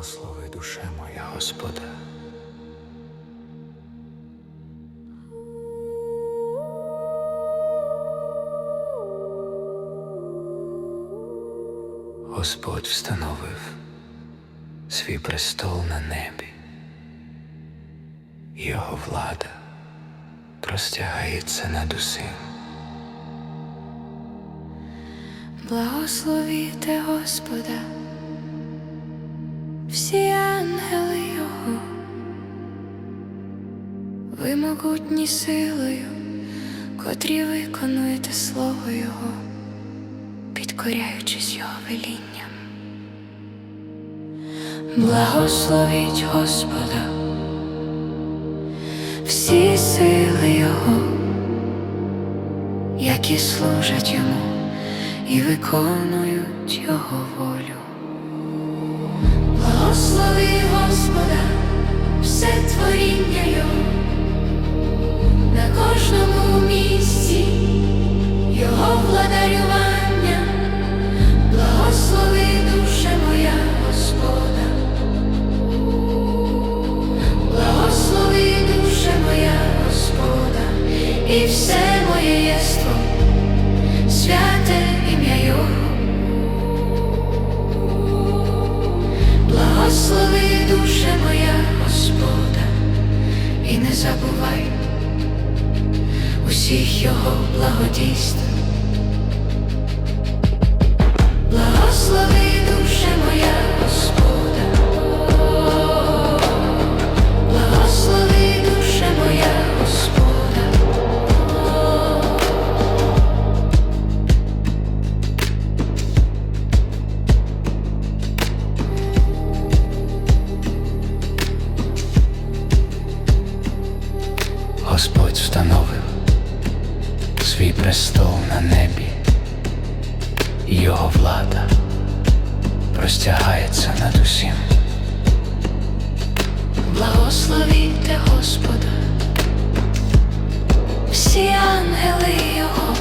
Благослови душе моя Господа. Господь встановив свій престол на небі, Його влада простягається над усім. Благословіте Господа, всі ангели Його, ви могутні силою, котрі виконуєте слово Його, підкоряючись Його велінням. Благословіть Господа, всі сили Його, які служать Йому і виконують Його волю. Благослови душе моя Господа, благослови душе моя Господа. Господь встановив свій престол на небі, його влада простягається над усім. Благословіте Господа, всі ангели Його,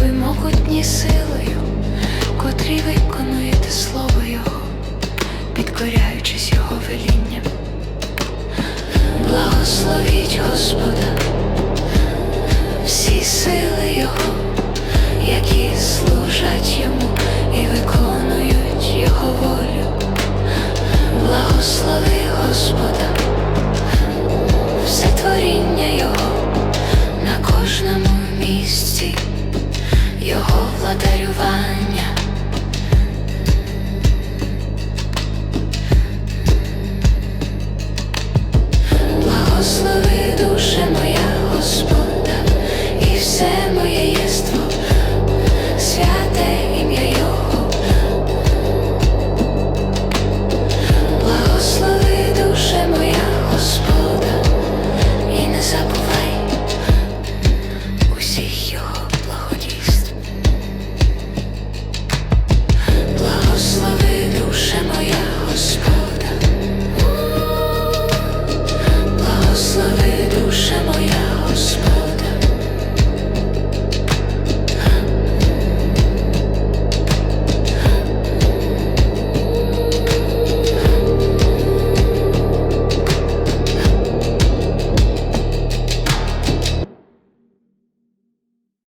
ви могутні силою, котрі виконуєте слово Його, підкоряючись Його велінням. Благословіть Господа, всі сили Його, які служать Йому і виконують Його волю. Благослови